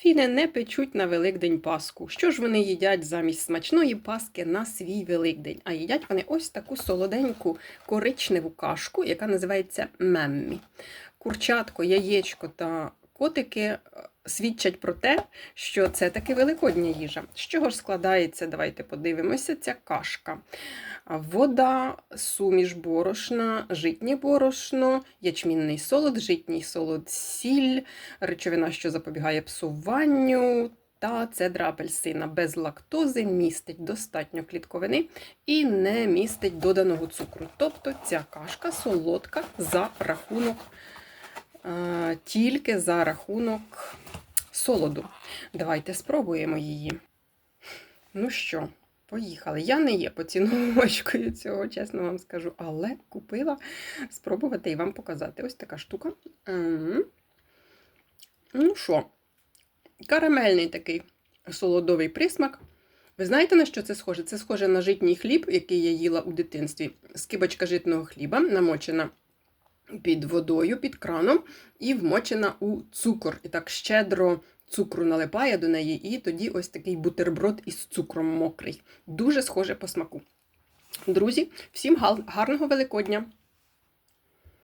Фіни не печуть на Великдень Пасху. Що ж вони їдять замість смачної паски на свій Великдень? А їдять вони ось таку солоденьку коричневу кашку, яка називається меммі. Курчатко, яєчко та котики е, свідчать про те, що це таки великодня їжа. З чого ж складається? Давайте подивимося. Ця кашка. Вода, суміш борошна, житнє борошно, ячмінний солод, житній солод, сіль, речовина, що запобігає псуванню, та цедра апельсина без лактози містить достатньо клітковини і не містить доданого цукру. Тобто ця кашка солодка за рахунок, е, тільки за рахунок солоду. Давайте спробуємо її. Ну що, поїхали. Я не є поціновувачкою цього, чесно вам скажу, але купила спробувати і вам показати. Ось така штука. Ну що, карамельний такий солодовий присмак. Ви знаєте, на що це схоже? Це схоже на житній хліб, який я їла у дитинстві. Скибочка житного хліба, намочена під водою, під краном, і вмочена у цукор. І так щедро цукру налипає до неї, і тоді ось такий бутерброд із цукром мокрий. Дуже схоже по смаку. Друзі, всім гарного Великодня!